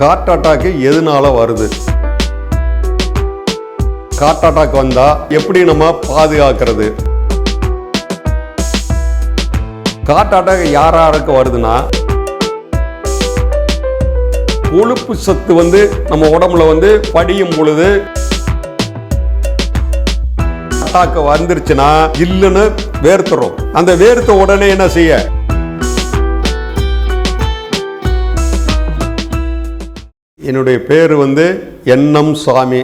Card attack எதனால வருது? Card attack வந்தா எப்படி நம்ம பாதுகாக்கிறது? கார்ட் அட்டாக் யார் யாருக்கு வருதுன்னா கொழுப்பு சத்து வந்து நம்ம உடம்புல வந்து படியும் பொழுது அட்டாக் வந்துருச்சுன்னா இல்லைன்னு வேர்த்துறோம். அந்த வேர்த்த உடனே என்ன செய்ய? என்னுடைய பேர் வந்து என்எம் சாமி.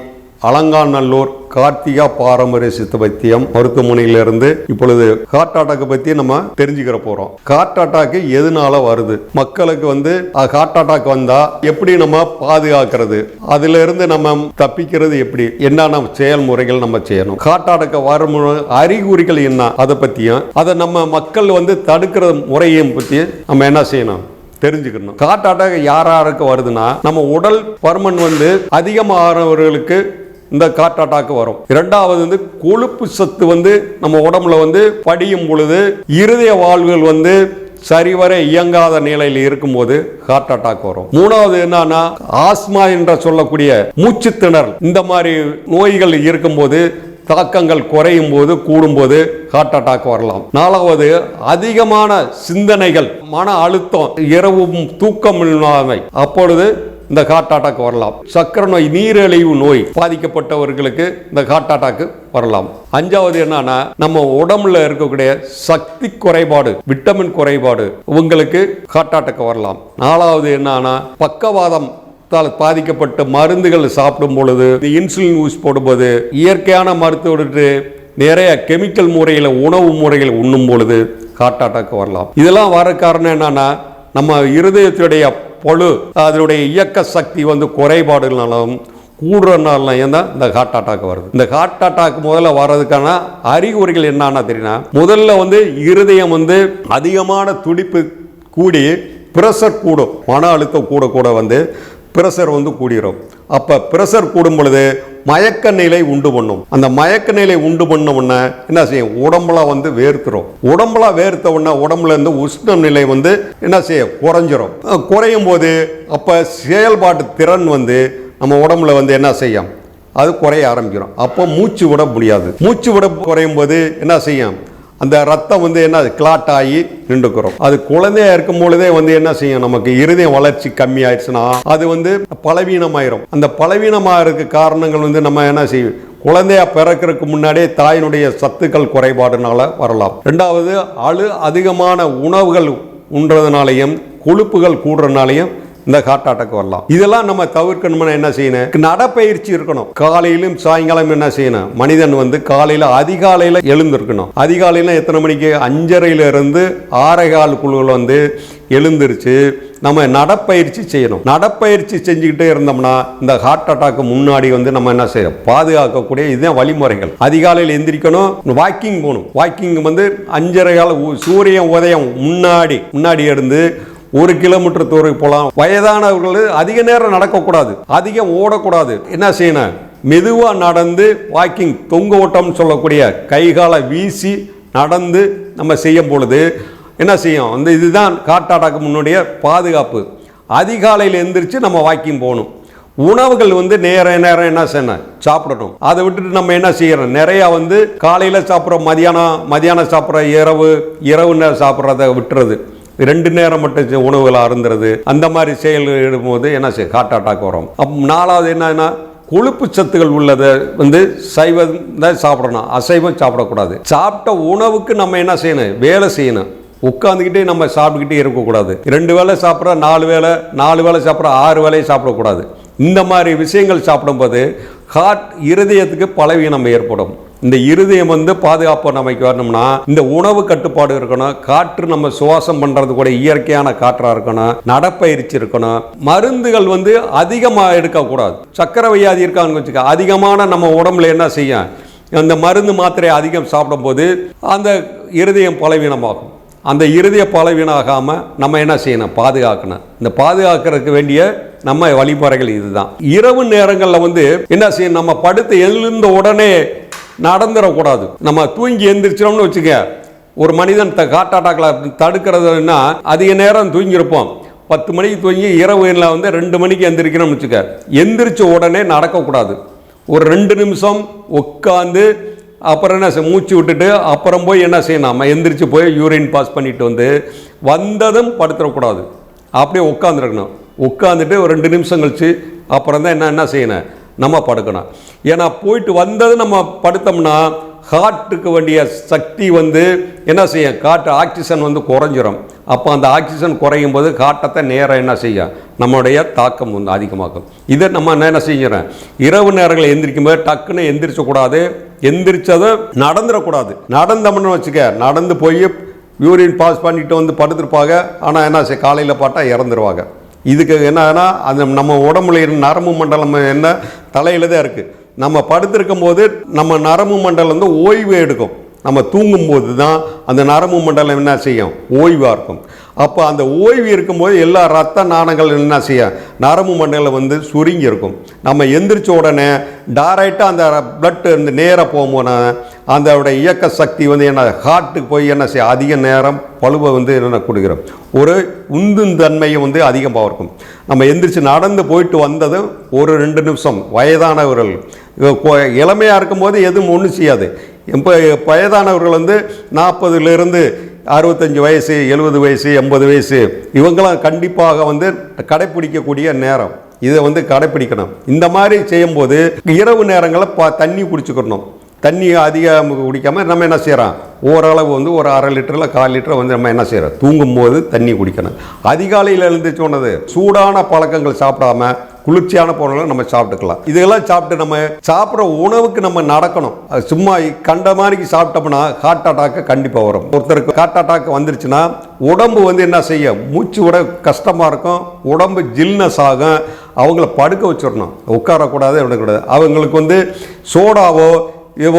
அலங்காநல்லூர் கார்த்திகா பாரம்பரிய சித்த வைத்தியம் மருத்துவமனையிலிருந்து இப்பொழுது ஹார்ட் அட்டாக்கை பற்றி நம்ம தெரிஞ்சுக்கிற போகிறோம் ஹார்ட் அட்டாக்கு எதனால வருது? மக்களுக்கு வந்து ஹார்ட் அட்டாக் வந்தால் எப்படி நம்ம பாதுகாக்கிறது? அதிலிருந்து நம்ம தப்பிக்கிறது எப்படி? என்னென்ன செயல்முறைகள் நம்ம செய்யணும்? ஹார்ட் அட்டாக்கை வரும் அறிகுறிகள் என்ன? அதை பற்றியும் அதை நம்ம மக்கள் வந்து தடுக்கிற முறையையும் பற்றி நம்ம என்ன செய்யணும்? தெரிஞ்சுக்கணும். கார்ட் அட்டாக் யார் யாருக்கு வருதுன்னா நம்ம உடல் பருமன் வந்து அதிகமாகிறவர்களுக்கு இந்த கார்ட் அட்டாக் வரும். இரண்டாவது வந்து கொழுப்பு சத்து வந்து நம்ம உடம்புல வந்து படியும் பொழுது இருதய வாழ்வுகள் வந்து சரிவர இயங்காத நிலையில் இருக்கும்போது ஹார்ட் அட்டாக் வரும். மூணாவது என்னன்னா ஆஸ்மா என்ற சொல்லக்கூடிய மூச்சு திணறல் இந்த மாதிரி நோய்கள் இருக்கும்போது தாக்கங்கள் குறையும் போது கூடும்போது ஹார்ட் அட்டாக் வரலாம். நாலாவது அதிகமான சிந்தனைகள் மன அழுத்தம் இரவும் தூக்கம் இல்லாமை. அப்பொழுது இந்த ஹார்ட் அட்டாக் வரலாம். சக்கரை நோய் நீரிழிவு நோய் பாதிக்கப்பட்டவர்களுக்கு இந்த ஹார்ட் அட்டாக் வரலாம். அஞ்சாவது என்னன்னா நம்ம உடம்புல இருக்கக்கூடிய சக்தி குறைபாடு விட்டமின் குறைபாடு உங்களுக்கு ஹார்ட் அட்டாக் வரலாம். நாலாவது என்னன்னா பக்கவாதம் தால் பாதிக்கப்பட்ட மருந்துகள் சாப்பிடும் பொழுது இன்சுலின் யூஸ் போடும்போது இயற்கையான மருத்துவர்கிட்ட நிறைய கெமிக்கல் முறையில் உணவு முறையில் உண்ணும் பொழுது ஹார்ட் அட்டாக் வரலாம். இதெல்லாம் வர காரணம் என்னன்னா நம்ம இருதயத்துடைய பழு அதனுடைய இயக்க சக்தி வந்து குறைபாடுனாலும் கூடுறதுனால தான் இந்த ஹார்ட் அட்டாக் வருது. இந்த ஹார்ட் அட்டாக் முதல்ல வர்றதுக்கான அறிகுறிகள் என்னன்னா தெரியுமா? முதல்ல வந்து இருதயம் வந்து அதிகமான துடிப்பு கூடி பிரஷர் கூடும் மன அழுத்தம் கூட கூட வந்து பிரஷர் வந்து கூடிரும். அப்போ பிரஷர் கூடும் பொழுது மயக்க நிலை உண்டு பண்ணும். அந்த மயக்க நிலை உண்டு பண்ண உடனே என்ன செய்யும்? உடம்புல வந்து வேர்த்துரும் உடம்புல வேர்த்த உடனே உடம்புல இருந்து உஷ்ண நிலை வந்து என்ன செய்ய குறைஞ்சிரும். குறையும் போது அப்போ செயல்பாட்டு திறன் வந்து நம்ம உடம்புல வந்து என்ன செய்யும்? அது குறைய ஆரம்பிக்கிறோம். அப்போ மூச்சு விட முடியாது. மூச்சு விட குறையும் போது என்ன செய்யும்? அந்த ரத்தம் வந்து என்ன கிளாட் ஆகி நின்றுக்கிறோம். அது குழந்தையா இருக்கும் பொழுதே வந்து என்ன செய்யும் நமக்கு இருதய வளர்ச்சி கம்மி ஆயிடுச்சுன்னா அது வந்து பலவீனமாயிரும். அந்த பலவீனமாக காரணங்கள் வந்து நம்ம என்ன செய்யும் குழந்தையா பிறக்கிறதுக்கு முன்னாடியே தாயினுடைய சத்துக்கள் குறைபாடுனால வரலாம். ரெண்டாவது அழு அதிகமான உணவுகள் உண்றதுனாலையும் கொழுப்புகள் கூடுறதுனாலையும் இந்த ஹார்ட் அட்டாக் வரலாம். இதெல்லாம் நம்ம தவிர்க்கணும்னா என்ன செய்யணும்? நடப்பயிற்சி இருக்கணும். காலையிலும் சாயங்காலம் என்ன செய்யணும்? மனிதன் வந்து காலையில் அதிகாலையில் எழுந்திருக்கணும். அதிகாலையில் எத்தனை மணிக்கு? அஞ்சரையிலிருந்து ஆறே கால் குழுவில் வந்து எழுந்திருச்சு நம்ம நடப்பயிற்சி செய்யணும். நடப்பயிற்சி செஞ்சுக்கிட்டே இருந்தோம்னா இந்த ஹார்ட் அட்டாக்கு முன்னாடி வந்து நம்ம என்ன செய்யணும்? பாதுகாக்கக்கூடிய இதுதான் வழிமுறைகள். அதிகாலையில் எந்திரிக்கணும் வாக்கிங் போகணும். வாக்கிங் வந்து அஞ்சரை கால உ- சூரியன் உதயம் முன்னாடி முன்னாடி இருந்து ஒரு கிலோமீட்டர் தூரம் போகலாம். வயதானவர்கள் அதிக நேரம் நடக்கக்கூடாது. அதிகம் ஓடக்கூடாது. என்ன செய்யணும் மெதுவாக நடந்து வாக்கிங் தொங்க ஓட்டம்னு சொல்லக்கூடிய கைகாலை வீசி நடந்து நம்ம செய்யும் பொழுது என்ன செய்யும்? அந்த இதுதான் காட்டாடாக்கு முன்னுடைய பாதுகாப்பு. அதிகாலையில் எந்திரிச்சு நம்ம வாக்கிங் போகணும். உணவுகள் வந்து நேர நேரம் என்ன செய்யணும் சாப்பிடணும். அதை விட்டுட்டு நம்ம என்ன செய்யறோம்? நிறையா வந்து காலையில் சாப்பிட்ற மதியானம் மதியானம் சாப்பிட்ற இரவு இரவு நேரம் சாப்பிட்றத விட்டுறது. ரெண்டு நேரம் மட்டும் உணவுகளை அருந்துறது அந்த மாதிரி செயல் இடும்போது என்ன செய்யும் ஹார்ட் அட்டாக் வரும். அப் நாலாவது என்னன்னா கொழுப்பு சத்துகள் உள்ளதை வந்து சைவம் தான் சாப்பிடணும். அசைவம் சாப்பிடக்கூடாது. சாப்பிட்ட உணவுக்கு நம்ம என்ன செய்யணும்? வேலை செய்யணும். உட்காந்துக்கிட்டே நம்ம சாப்பிட்டுக்கிட்டே இருக்கக்கூடாது. ரெண்டு வேளை சாப்பிட்ற நாலு வேளை நாலு வேளை சாப்பிட்ற ஆறு வேலையும் சாப்பிடக்கூடாது. இந்த மாதிரி விஷயங்கள் சாப்பிடும்போது ஹார்ட் இருதயத்துக்கு பலவீனம் ஏற்படும். இந்த இருதயம் வந்து பாதுகாப்பு நமக்கு வரணும்னா இந்த உணவு கட்டுப்பாடு இருக்கணும் காற்று நம்ம சுவாசம் பண்ணுறது கூட இயற்கையான காற்றாக இருக்கணும் நடப்பயிற்சி இருக்கணும். மருந்துகள் வந்து அதிகமாக எடுக்கக்கூடாது சக்கரை வியாதி இருக்கான்னு வச்சுக்க அதிகமான நம்ம உடம்புல என்ன செய்யும்? அந்த மருந்து மாத்திரை அதிகம் சாப்பிடும்போது அந்த இருதயம் பலவீனமாகும். அந்த இருதய பலவீனாகாமல் நம்ம என்ன செய்யணும்? பாதுகாக்கணும். இந்த பாதுகாக்கிறதுக்கு வேண்டிய நம்ம வழிமுறைகள் இதுதான். இரவு நேரங்களில் வந்து என்ன செய்யணும்? நம்ம படுத்து எழுந்த உடனே நடந்துடக்கூடாது நம்ம தூங்கி எந்திரிச்சிடோம்னு வச்சுக்க ஒரு மனிதன் த ஹார்ட் அட்டாக்ல தடுக்கிறதுனா அதிக நேரம் தூங்கியிருப்போம் பத்து மணிக்கு தூங்கி இரவுல வந்து ரெண்டு மணிக்கு எந்திரிக்கணும்னு வச்சுக்க எந்திரிச்ச உடனே நடக்கக்கூடாது. ஒரு ரெண்டு நிமிஷம் உட்காந்து அப்புறம் என்ன மூச்சு விட்டுட்டு அப்புறம் போய் என்ன செய்யணும்? நம்ம எந்திரிச்சு போய் யூரின் பாஸ் பண்ணிட்டு வந்து வந்ததும் படுத்துடக்கூடாது அப்படியே உட்காந்துருக்கணும் உட்காந்துட்டு ஒரு ரெண்டு நிமிஷம் கழிச்சு அப்புறம் தான் என்ன என்ன செய்யணும்? நம்ம படுக்கணும். ஏன்னா போயிட்டு வந்தது நம்ம படுத்தோம்னா ஹார்ட்டுக்கு வேண்டிய சக்தி வந்து என்ன செய்யும்? காற்று ஆக்சிஜன் வந்து குறைஞ்சிரும். அப்போ அந்த ஆக்சிஜன் குறையும் போது காட்டத்தை நேரம் என்ன செய்யும்? நம்மளுடைய தாக்கம் வந்து அதிகமாகும். இதை நம்ம என்ன செஞ்சிடறோம் இரவு நேரங்களில் எந்திரிக்கும் போது டக்குன்னு எந்திரிச்சக்கூடாது எந்திரிச்சதும் நடந்துடக்கூடாது நடந்தோம்னு வச்சுக்க நடந்து போய் யூரின் பாஸ் பண்ணிட்டு வந்து படுத்திருப்பாங்க. ஆனால் என்ன செய்ய? காலையில் பார்த்தா இறந்துருவாங்க. இதுக்கு என்னன்னா அந்த நம்ம உடம்புல இருந்த நரம்பு மண்டலம் என்ன தலையில் தான் இருக்குது நம்ம படுத்திருக்கும் போது நம்ம நரம்பு மண்டலம் வந்து ஓய்வு எடுக்கும். நம்ம தூங்கும்போது தான் அந்த நரம்பு மண்டலம் என்ன செய்யும்? ஓய்வாக இருக்கும். அப்போ அந்த ஓய்வு இருக்கும்போது எல்லா ரத்த நாணங்கள் என்ன செய்யும்? நரம்பு மண்டலம் வந்து சுருங்கி இருக்கும். நம்ம எந்திரிச்ச உடனே டைரெக்டாக அந்த பிளட் இந்த நேராக போகும்போனா அதோடய இயக்க சக்தி வந்து என்ன? ஹார்ட்டுக்கு போய் என்ன செய்ய அதிக நேரம் பழுவை வந்து என்ன கொடுக்குறோம் ஒரு உந்தும் தன்மையை வந்து அதிகமாக இருக்கும். நம்ம எந்திரிச்சு நடந்து போயிட்டு வந்ததும் ஒரு ரெண்டு நிமிஷம். வயதானவர்கள் இளமையாக இருக்கும்போது எதுவும் ஒன்றும் செய்யாது. இப்போ வயதானவர்கள் வந்து நாற்பதுலேருந்து அறுபத்தஞ்சு வயசு எழுபது வயசு எண்பது வயசு இவங்களாம் கண்டிப்பாக வந்து கடைப்பிடிக்கக்கூடிய நேரம். இதை வந்து கடைப்பிடிக்கணும். இந்த மாதிரி செய்யும்போது இரவு நேரங்களில் பா தண்ணி குடிச்சுக்கணும். தண்ணி அதிகம் குடிக்காமல் நம்ம என்ன செய்கிறோம் ஓரளவு வந்து ஒரு அரை லிட்டரில் கால் லிட்டர் வந்து நம்ம என்ன செய்கிறோம் தூங்கும்போது தண்ணி குடிக்கணும். அதிகாலையில் எழுந்து சொன்னது சூடான பழக்கங்கள் சாப்பிடாம குளிர்ச்சியான பொருளை நம்ம சாப்பிட்டுக்கலாம். இதெல்லாம் சாப்பிட்டு நம்ம சாப்பிட்ற உணவுக்கு நம்ம நடக்கணும். அது சும்மா கண்ட மாதிரி சாப்பிட்டோம்னா ஹார்ட் அட்டாக்கு கண்டிப்பாக வரும். ஒருத்தருக்கு ஹார்ட் அட்டாக் வந்துருச்சுன்னா உடம்பு வந்து என்ன செய்யும் மூச்சு விட கஷ்டமாக இருக்கும். உடம்பு ஜில்னஸ் ஆகும். அவங்கள படுக்க வச்சிடணும். உட்காரக்கூடாது விடக்கூடாது அவங்களுக்கு வந்து சோடாவோ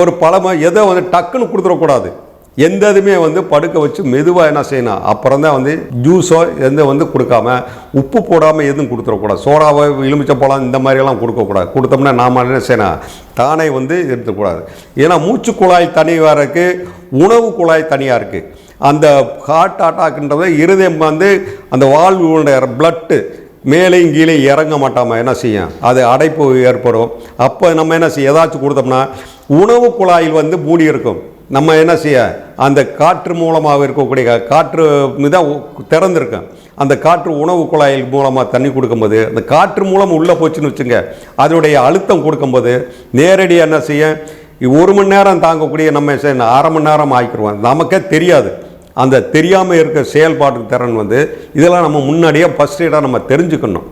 ஒரு பழமோ எதோ வந்து டக்குன்னு கொடுத்துடக்கூடாது. எந்த இதுமே வந்து படுக்க வச்சு மெதுவாக என்ன செய்யணும்? அப்புறம் தான் வந்து ஜூஸோ எந்த வந்து கொடுக்காம உப்பு போடாமல் எதுவும் கொடுத்துடக்கூடாது. சோடாவோ எலுமிச்சை பழம் இந்த மாதிரியெல்லாம் கொடுக்கக்கூடாது. கொடுத்தோம்னா நாம என்ன செய்யணும்? தானே வந்து எடுத்துக்கூடாது. ஏன்னா மூச்சு குழாய் தனி இருக்குது உணவு குழாய் தனியாக இருக்குது அந்த ஹார்ட் அட்டாக்ன்றது இருதயம் வந்து அந்த வாழ்வுடைய பிளட்டு மேலேயும் கீழே இறங்க மாட்டாமல் என்ன செய்யும்? அது அடைப்பு ஏற்படும். அப்போ நம்ம என்ன செய்ய ஏதாச்சும் கொடுத்தோம்னா உணவு குழாயில் வந்து மூடி இருக்கும். நம்ம என்ன செய்ய அந்த காற்று மூலமாக இருக்கக்கூடிய காற்று தான் திறந்திருக்கும். அந்த காற்று உணவு குழாயில் மூலமாக தண்ணி கொடுக்கும்போது அந்த காற்று மூலம் உள்ளே போச்சுன்னு வச்சுங்க அதனுடைய அழுத்தம் கொடுக்கும்போது நேரடியாக என்ன செய்ய ஒரு மணி நேரம் தாங்கக்கூடிய நம்ம அரை மணி நேரம் ஆக்கிடுவோம். நமக்கே தெரியாது. அந்த தெரியாமல் இருக்க செயல்பாட்டு திறன் வந்து இதெல்லாம் நம்ம முன்னாடியே ஃபஸ்ட் எய்டாக நம்ம தெரிஞ்சுக்கணும்.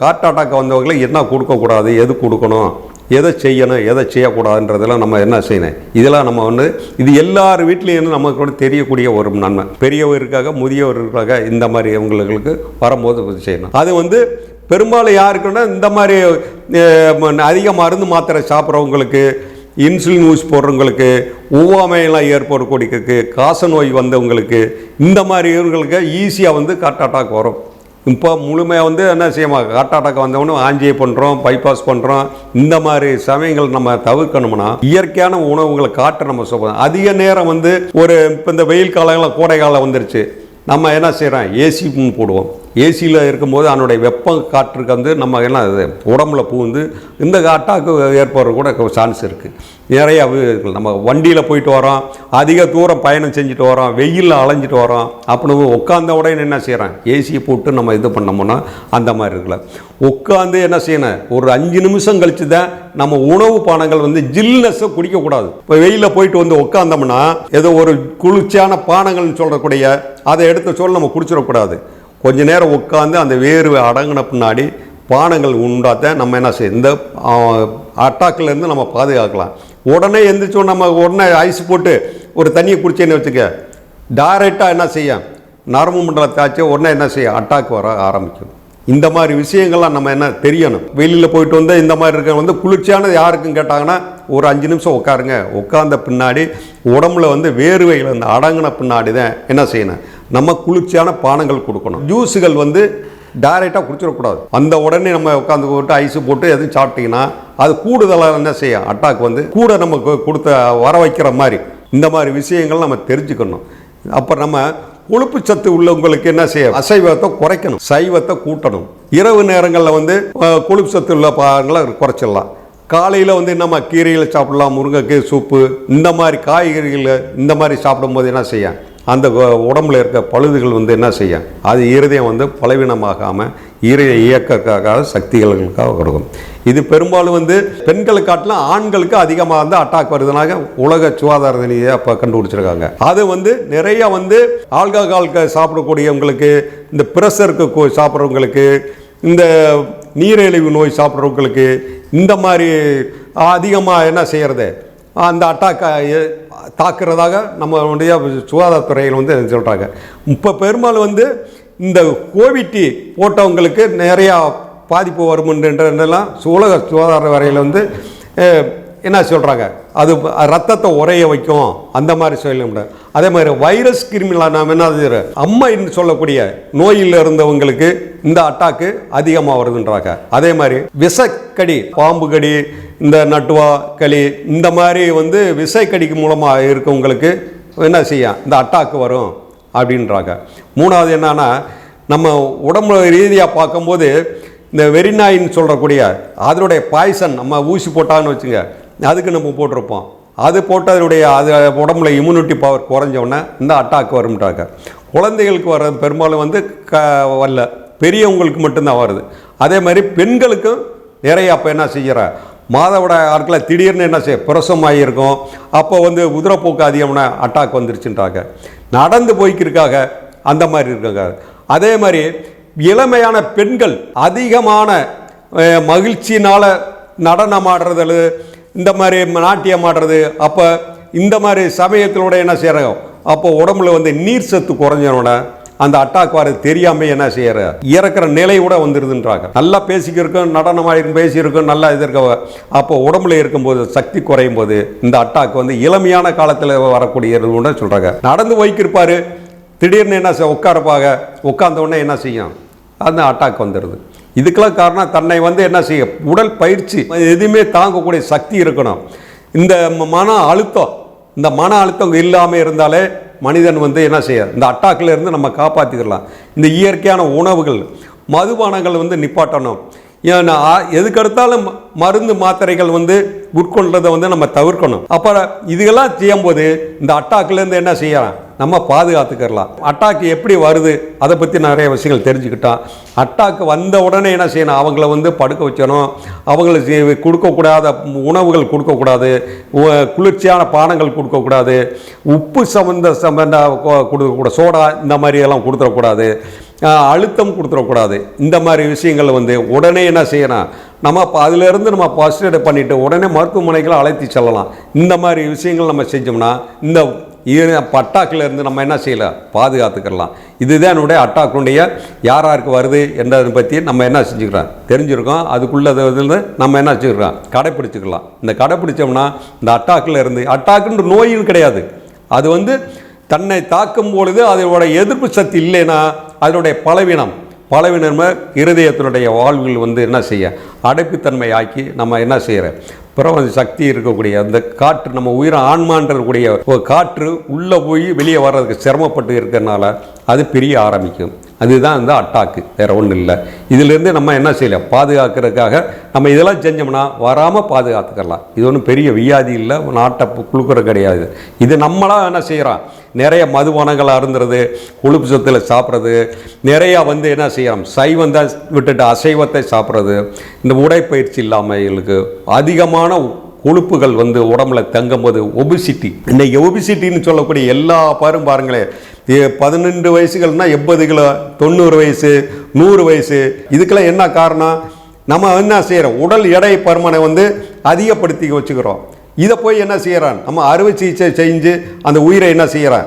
கார்ட் வந்தவங்களை என்ன கொடுக்கக்கூடாது எது கொடுக்கணும்? எதை செய்யணும் எதை செய்யக்கூடாதுன்றதெல்லாம் நம்ம என்ன செய்யணும்? இதெல்லாம் நம்ம வந்து இது எல்லார் வீட்லேயும் நமக்கு கூட தெரியக்கூடிய ஒரு நன்மை. பெரியவருக்காக முதியவர்களுக்காக இந்த மாதிரி இவங்களுக்கு வரும்போது செய்யணும். அது வந்து பெரும்பாலும் யாருக்குன்னா இந்த மாதிரி அதிக மருந்து மாத்திரை சாப்பிட்றவங்களுக்கு இன்சுலின் ஊசி போடுறவங்களுக்கு ஒவ்வாமையெல்லாம் ஏற்படக்கூடியக்கு காச நோய் வந்தவங்களுக்கு இந்த மாதிரி இவங்களுக்கு ஈஸியாக வந்து ஹார்ட் அட்டாக் வரும். இப்போ முழுமையாக வந்து என்ன செய்யமா ஹார்ட் அட்டாக் வந்தவொடனே ஆஞ்சியை பண்ணுறோம் பைபாஸ் பண்ணுறோம் இந்த மாதிரி சமயங்கள் நம்ம தவிர்க்கணும்னா இயற்கையான உணவுகளை காட்ட நம்ம சொல்கிறோம் அதிக நேரம் வந்து ஒரு இப்போ இந்த வெயில் காலங்களில் கோடை காலம் வந்துருச்சு. நம்ம என்ன செய்கிறோம் ஏசி போடுவோம். ஏசியில் இருக்கும்போது அதனுடைய வெப்பம் காற்றுக்கு வந்து நம்ம என்ன இது உடம்புல பூந்து இந்த காட்டாக்கு ஏற்படுற கூட சான்ஸ் இருக்குது நிறைய இருக்குது நம்ம வண்டியில் போயிட்டு வரோம் அதிக தூரம் பயணம் செஞ்சுட்டு வரோம் வெயிலில் அலைஞ்சிட்டு வரோம் அப்படின்னு உட்காந்த உடனே என்ன செய்கிறேன் ஏசியை போட்டு நம்ம இது பண்ணோம்னா அந்த மாதிரி இருக்குல்ல. உட்காந்து என்ன செய்யணும்? ஒரு அஞ்சு நிமிஷம் கழித்து தான் நம்ம உணவு பானங்கள் வந்து ஜில்னஸை குடிக்கக்கூடாது. இப்போ வெயிலில் போயிட்டு வந்து உட்காந்தோம்னா ஏதோ ஒரு குளிர்ச்சியான பானங்கள்னு சொல்கிறக்கூடிய அதை எடுத்து சொல்ல நம்ம குடிச்சிடக்கூடாது. கொஞ்ச நேரம் உட்காந்து அந்த வேர்வை அடங்கின பின்னாடி பானங்கள் உண்டாத்த நம்ம என்ன செய்ய இந்த அட்டாக்லேருந்து நம்ம பாதுகாக்கலாம். உடனே எந்திரிச்சோம் நம்ம உடனே ஐஸ் போட்டு ஒரு தண்ணியை குடிச்சேன்னு வச்சுக்க. டைரெக்டாக என்ன செய்ய? நரம்பு மண்டலத்தாச்சு உடனே என்ன செய்ய? அட்டாக் வர ஆரம்பிக்கும். இந்த மாதிரி விஷயங்கள்லாம் நம்ம என்ன தெரியணும். வெளியில் போயிட்டு வந்து இந்த மாதிரி இருக்க வந்து குளிர்ச்சியானது யாருக்கும் கேட்டாங்கன்னா ஒரு அஞ்சு நிமிஷம் உட்காருங்க. உட்காந்த பின்னாடி உடம்புல வந்து வேர்வைகள் வந்து அடங்கின பின்னாடி தான் என்ன செய்யணும்? நம்ம குளிர்ச்சியான பானங்கள் கொடுக்கணும். ஜூஸுகள் வந்து டைரெக்டாக குடிச்சிடக்கூடாது. அந்த உடனே நம்ம உட்காந்து போட்டு ஐஸு போட்டு எதுவும் சாப்பிட்டீங்கன்னா அது கூடுதலாக என்ன செய்யும்? அட்டாக் வந்து கூட நம்ம கொடுத்த வர வைக்கிற மாதிரி இந்த மாதிரி விஷயங்கள் நம்ம தெரிஞ்சுக்கணும். அப்போ நம்ம கொழுப்பு சத்து உள்ளவங்களுக்கு என்ன செய்ய அசைவத்தை குறைக்கணும். சைவத்தை கூட்டணும். இரவு நேரங்களில் வந்து கொழுப்பு சத்து உள்ள பாகங்களை குறைச்சிடலாம். காலையில் வந்து நம்ம கீரைகளை சாப்பிடலாம் முருங்கைக்கீரை சூப்பு இந்த மாதிரி காய்கறிகளை இந்த மாதிரி சாப்பிடும்போது என்ன செய்யும் அந்த உடம்புல இருக்க பழுதுகள் வந்து என்ன செய்யும்? அது இருதயம் வந்து பலவீனமாகாமல் இருதய இயக்கக்காக சக்திகளுக்காக கொடுக்கும். இது பெரும்பாலும் வந்து பெண்களை காட்டிலும் ஆண்களுக்கு அதிகமாக வந்து அட்டாக் வருதுனாக உலக சுகாதார நிலையை அப்போ கண்டுபிடிச்சிருக்காங்க. அது வந்து நிறைய வந்து ஆல்கஹால் சாப்பிடக்கூடியவங்களுக்கு இந்த ப்ரெஷருக்கு சாப்பிட்றவங்களுக்கு இந்த நீரிழிவு நோய் சாப்பிட்றவங்களுக்கு இந்த மாதிரி அதிகமாக என்ன செய்கிறது அந்த அட்டாக் தாக்குறதாக நம்மளுடைய சுகாதாரத்துறையில் வந்து சொல்கிறாங்க இப்போ பெரும்பாலும் வந்து இந்த கோவிட்டி போட்டவங்களுக்கு நிறையா பாதிப்பு வருமுன்றெல்லாம் உலக சுகாதார வரையில் வந்து என்ன சொல்கிறாங்க அது ரத்தத்தை உறைய வைக்கும். அந்த மாதிரி சொல்ல முடியாது. அதே மாதிரி வைரஸ் கிருமிலாம் நாம் என்ன அம்மைன்னு சொல்லக்கூடிய நோயில் இருந்தவங்களுக்கு இந்த அட்டாக்கு அதிகமாக வருதுன்றாங்க அதே மாதிரி விஷக்கடி பாம்பு கடி இந்த நட்டுவா களி இந்த மாதிரி வந்து விசைக்கடிக்கு மூலமாக இருக்கவங்களுக்கு என்ன செய்யும் இந்த அட்டாக்கு வரும் அப்படின்றாங்க. மூணாவது என்னன்னா நம்ம உடம்பு ரீதியாக பார்க்கும்போது இந்த வெறிநாயின்னு சொல்கிறக்கூடிய அதனுடைய பாய்சன் நம்ம ஊசி போட்டான்னு வச்சுங்க அதுக்கு நம்ம போட்டிருப்போம். அது போட்டதனுடைய அது உடம்புல இம்யூனிட்டி பவர் குறைஞ்சோடனே இந்த அட்டாக் வரும்ட்டாங்க குழந்தைகளுக்கு வர்றது பெரும்பாலும் வந்து க வரல. பெரியவங்களுக்கு மட்டும்தான் வருது. அதே மாதிரி பெண்களுக்கும் நிறைய அப்போ என்ன செய்கிற மாதவிட ஆட்களை திடீர்னு என்ன செய்ய? பிரசவம் ஆகியிருக்கும் அப்போ வந்து உதிரப்போக்கு அதிகம்னா அட்டாக் வந்துருச்சுன்றாங்க. நடந்து போய்க்கிருக்காக அந்த மாதிரி இருக்காங்க. அதே மாதிரி இளமையான பெண்கள் அதிகமான மகிழ்ச்சினால் மகிழ்ச்சியினால நடனம் ஆடுறது இந்த மாதிரி நாட்டியம் ஆடுறது அப்போ இந்த மாதிரி சமயத்திலோட என்ன செய்கிறாங்க அப்போ உடம்புல வந்து நீர் சத்து குறைஞ்சனோட அந்த அட்டாக் வர தெரியாம என்ன செய்யற? இறக்குற நிலை கூட வந்துருதுன்றாங்க. நல்லா பேசிக்கிருக்கோம் நடனமாயிருக்கும் பேசியிருக்கோம் நல்லா இது இருக்க அப்போ உடம்புல இருக்கும்போது சக்தி குறையும் போது இந்த அட்டாக் வந்து இளமையான காலத்தில் வரக்கூடிய கூட சொல்றாங்க. நடந்து வைக்கிருப்பாரு திடீர்னு என்ன செய்ய உட்காரப்பாக. உட்காந்த உடனே என்ன செய்யும்? அந்த அட்டாக் வந்துடுது இதுக்கெல்லாம் காரணம் தன்னை வந்து என்ன செய்ய உடல் பயிற்சி எதுவுமே தாங்கக்கூடிய சக்தி இருக்கணும். இந்த மன அழுத்தம் இந்த மன அழுத்தம் இல்லாமல் இருந்தாலே மனிதன் வந்து என்ன செய்ய இந்த அட்டாக்கில் இருந்து நம்ம காப்பாற்றிக்கலாம் இந்த இயற்கையான உணவுகள் மதுபானங்கள் வந்து நிப்பாட்டணும். ஏன்னா எதுக்கடுத்தாலும் மருந்து மாத்திரைகள் வந்து உட்கொள்றதை வந்து நம்ம தவிர்க்கணும். அப்புறம் இதுகெல்லாம் செய்யும்போது இந்த அட்டாக்லேருந்து என்ன செய்யலாம்? நம்ம பாதுகாத்துக்கிறலாம். அட்டாக் எப்படி வருது? அதை பற்றி நிறைய விஷயங்கள் தெரிஞ்சுக்கிட்டோம். அட்டாக் வந்த உடனே என்ன செய்யணும்? அவங்கள வந்து படுக்க வச்சணும் அவங்களுக்கு கொடுக்கக்கூடாத உணவுகள் கொடுக்கக்கூடாது. குளிர்ச்சியான பானங்கள் கொடுக்கக்கூடாது. உப்பு சம்மந்த சம்மந்த கொடுக்கக்கூடாது. சோடா இந்த மாதிரியெல்லாம் கொடுத்துடக்கூடாது. அழுத்தம் கொடுத்துடக்கூடாது. இந்த மாதிரி விஷயங்கள் வந்து உடனே என்ன செய்யணும்? நம்ம அப்போ அதிலேருந்து நம்ம பாசிட்டிவ் பண்ணிவிட்டு உடனே மருத்துவமனைகளை அழைத்து செல்லலாம். இந்த மாதிரி விஷயங்கள் நம்ம செஞ்சோம்னா இந்த பட்டாக்கிலேருந்து நம்ம என்ன செய்யலாம்? பாதுகாத்துக்கலாம். இதுதான் என்னுடைய அட்டாக்குடைய யார் யாருக்கு வருது என்றதை பற்றி நம்ம என்ன செஞ்சுக்கிறோம்? தெரிஞ்சிருக்கோம். அதுக்குள்ளே வந்து நம்ம என்ன செஞ்சுக்கிறோம் கடைப்பிடிச்சிக்கலாம். இந்த கடைப்பிடிச்சோம்னா இந்த அட்டாக்கில் இருந்து அட்டாக்குன்ற நோயும் கிடையாது. அது வந்து தன்னை தாக்கும் பொழுது அதனுடைய எதிர்ப்பு சக்தி இல்லைன்னா அதனுடைய பலவீனம். பலவீனம் இருதயத்தினுடைய வாழ்வில் வந்து என்ன செய்ய? அடைப்புத்தன்மை ஆக்கி நம்ம என்ன செய்கிற பிரபஞ்ச சக்தி இருக்கக்கூடிய அந்த காற்று நம்ம உயிரை ஆன்மான்றக்கூடிய ஒரு காற்று உள்ளே போய் வெளியே வர்றதுக்கு சிரமப்பட்டு இருக்கிறனால அது பிரிய ஆரம்பிக்கும். அதுதான் இந்த அட்டாக்கு வேற ஒன்றும் இல்லை. இதிலிருந்து நம்ம என்ன செய்யலாம்? பாதுகாக்கிறதுக்காக நம்ம இதெல்லாம் செஞ்சோம்னா வராமல் பாதுகாத்துக்கலாம். இது ஒன்றும் பெரிய வியாதி இல்லை. நாட்டை குழுக்கிற கிடையாது. இது நம்மளாக என்ன செய்கிறோம் நிறைய மதுபானங்கள் அருந்துறது கொழுப்பு சத்தில் சாப்பிட்றது நிறையா வந்து என்ன செய்யறோம்? சைவம் விட்டுட்டு அசைவத்தை சாப்பிட்றது. இந்த உடைப்பயிற்சி எங்களுக்கு அதிகமான கொழுப்புகள் வந்து உடம்புல தங்கும்போது ஒபிசிட்டி இன்றைக்கி ஒபிசிட்டின்னு சொல்லக்கூடிய எல்லா பாரும் பாருங்களேன் பதினெண்டு வயசுகள்னா எண்பது கிலோ தொண்ணூறு வயசு நூறு வயசு. இதுக்கெல்லாம் என்ன காரணம்? நம்ம என்ன செய்கிறோம் உடல் எடை பருமனை வந்து அதிகப்படுத்தி வச்சுக்கிறோம். இதை போய் என்ன செய்கிறான் நம்ம அறுவை சிகிச்சை செஞ்சு அந்த உயிரை என்ன செய்கிறான்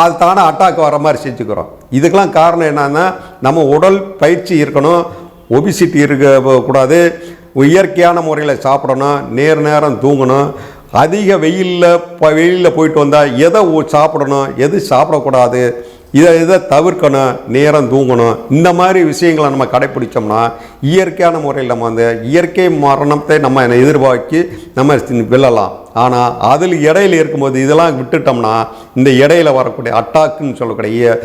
அது தானே அட்டாக் வர மாதிரி செஞ்சுக்கிறோம். இதுக்கெல்லாம் காரணம் என்னன்னா நம்ம உடல் பயிற்சி இருக்கணும். ஒபிசிட்டி இருக்க கூடாது. இயற்கையான முறையில் சாப்பிடணும் நேர் நேரம் தூங்கணும். அதிக வெயிலில் வெயிலில் போயிட்டு வந்தால் எதை சாப்பிடணும் எது சாப்பிடக்கூடாது இதை இதை தவிர்க்கணும் நேரம் தூங்கணும். இந்த மாதிரி விஷயங்களை நம்ம கடைப்பிடிச்சோம்னா இயற்கையான முறையில் நம்ம அந்த இயற்கை மரணத்தை நம்ம எதிர்பார்க்கி நம்ம வெல்லலாம். ஆனால் அதில் இடையில இருக்கும்போது இதெல்லாம் விட்டுட்டோம்னா இந்த இடையில வரக்கூடிய அட்டாக்குன்னு சொல்லக்கூடிய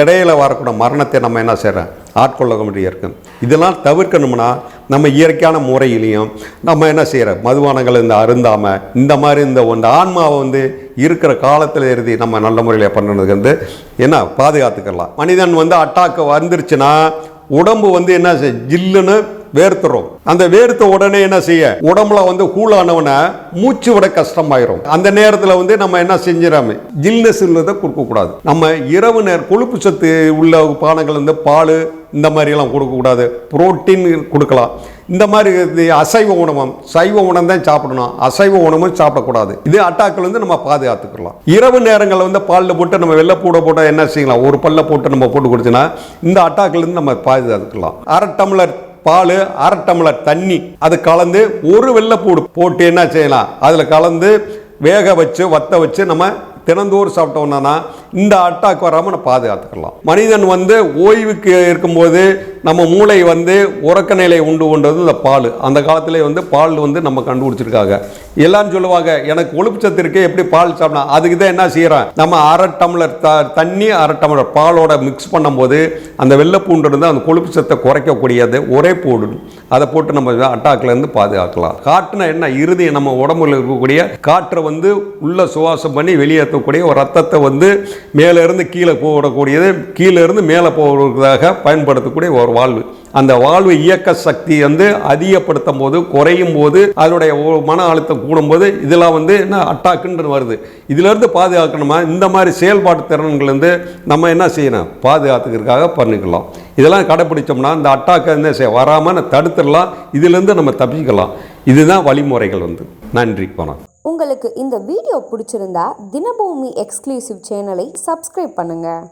இடையில வரக்கூடிய மரணத்தை நம்ம என்ன செய்கிறோம் ஆட்கொள்ள முடியும் இருக்கும் இதெல்லாம் தவிர்க்கணும்னா நம்ம இயற்கையான முறையிலையும் நம்ம என்ன செய்கிற மதுபானங்கள் இந்த அருந்தாமல் இந்த மாதிரி இந்த இந்த ஆன்மாவை வந்து இருக்கிற காலத்தில் எழுதி நம்ம நல்ல முறையில் பண்ணுறதுக்கு வந்து என்ன? பாதுகாத்துக்கலாம். மனிதன் வந்து அட்டாக்கு வந்துருச்சுன்னா உடம்பு வந்து என்ன ஜில்லுன்னு வேர்த்துறோம். அந்த வேர்த்த உடனே என்ன செய்ய? உடம்புல வந்து கூழானவனை மூச்சு விட கஷ்டமாயிரும். அந்த நேரத்தில் வந்து நம்ம என்ன செஞ்சிடாம? ஜில்னஸ் உள்ளதை கொடுக்கக்கூடாது நம்ம இரவு நேரம் கொழுப்பு சத்து உள்ள பானங்கள் வந்து பால் இந்த மாதிரிலாம் கொடுக்கக்கூடாது புரோட்டீன் கொடுக்கலாம். இந்த மாதிரி இது அசைவ உணவம். சைவ உணவு தான் சாப்பிடணும். அசைவ உணவும் சாப்பிடக்கூடாது. இது அட்டாக்கள் வந்து நம்ம பாதுகாத்துக்கலாம். இரவு நேரங்களில் வந்து பாலில் போட்டு நம்ம வெள்ளைப்பூடை போட்டால் என்ன செய்யலாம்? ஒரு பல்ல போட்டு நம்ம போட்டு கொடுத்தோன்னா இந்த அட்டாக்கள் இருந்து நம்ம பாதுகாத்துக்கலாம். அரை டம்ளர் பால் அரை டம்ளர் தண்ணி. அது கலந்து ஒரு வெள்ளைப்பூடு போட்டு என்ன செய்யலாம்? அதில் கலந்து வேக வச்சு வத்த வச்சு நம்ம தினந்தோறும் சாப்பிட்டோம்னா இந்த அட்டாக் வராமல் நம்ம பாதுகாத்துக்கலாம். மனிதன் வந்து ஓய்வுக்கு இருக்கும்போது நம்ம மூளை வந்து உறக்க நிலை உண்டு கொண்டது இந்த பால். அந்த காலத்திலே வந்து பால் வந்து நம்ம கண்டுபிடிச்சிருக்காங்க. எல்லாரும் சொல்லுவாங்க எனக்கு கொழுப்பு சத்து இருக்கு எப்படி பால் சாப்பிடலாம்? அதுக்கு தான் என்ன செய்கிறேன் நம்ம அரை டம்ளர் த தண்ணி அரை டம்ளர் பாலோட மிக்ஸ் பண்ணும்போது அந்த வெள்ளைப்பூண்டு இருந்து அந்த கொழுப்பு சத்தை குறைக்கக்கூடியது ஒரே போடு. அதை போட்டு நம்ம அட்டாக்லேருந்து பாதுகாக்கலாம். காற்றுனா என்ன? இறுதி நம்ம உடம்புல இருக்கக்கூடிய காற்றை வந்து உள்ள சுவாசம் பண்ணி வெளியேற்றக்கூடிய ஒரு ரத்தத்தை வந்து மேலே இருந்து கீழே போடக்கூடியது கீழே இருந்து மேலே போவதற்காக பயன்படுத்தக்கூடிய ஒரு வாழ்வு. அந்த வாழ்வு இயக்க சக்தி வந்து அதிகப்படுத்தும் போது குறையும் போது அதனுடைய மன அழுத்தம் கூடும்போது இதெல்லாம் வந்து என்ன அட்டாக்குன்னு வருது. இதிலேருந்து பாதுகாக்கணுமா? இந்த மாதிரி செயல்பாட்டு திறன்கள் வந்து நம்ம என்ன செய்யணும்? பாதுகாத்துக்கிறதுக்காக பண்ணிக்கலாம். இதெல்லாம் கடைப்பிடிச்சோம்னா இந்த அட்டாக்கை என்ன செய்ய வராமல் தடுத்துடலாம். இதுலேருந்து நம்ம தப்பிக்கலாம் இதுதான் வழிமுறைகள் வந்து. நன்றி வணக்கம். உங்களுக்கு இந்த வீடியோ பிடிச்சிருந்தா தினபூமி எக்ஸ்க்ளூசிவ் சேனலை சப்ஸ்கிரைப் பண்ணுங்கள்